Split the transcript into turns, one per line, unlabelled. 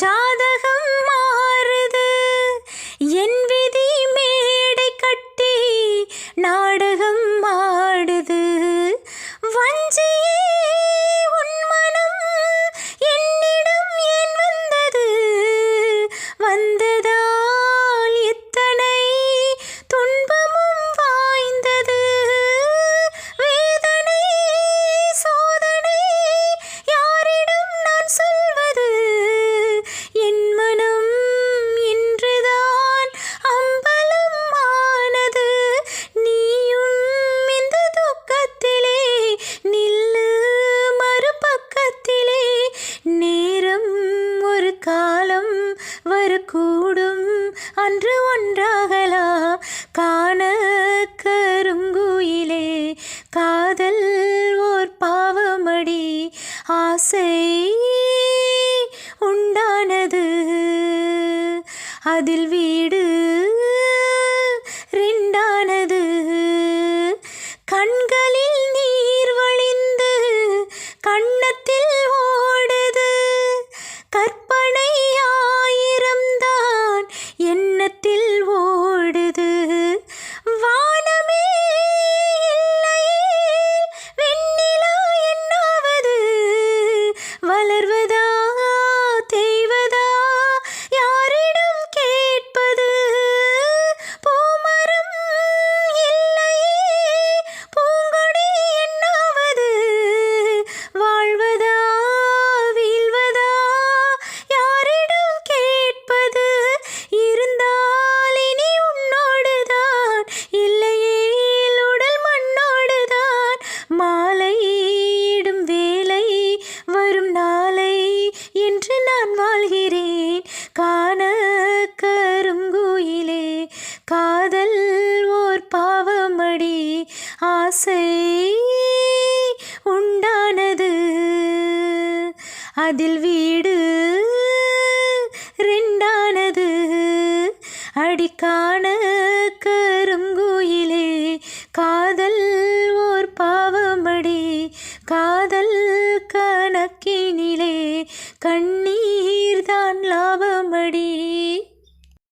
ஜாதகம் மாறுது. என் விதி மேடை கட்டி நாடு ஆசை உண்டானது. அதில் வீடு மாலையிடும் வேலை வரும் நாளை என்று நான் வாழ்கிறேன். காண கருங்குயிலே காதல் ஓர் பாவமடி. ஆசை உண்டானது. அதில் வீடு ரெண்டானது. அடிக்கான கருங்குயிலே கா காதல் கணக்கினிலே கண்ணி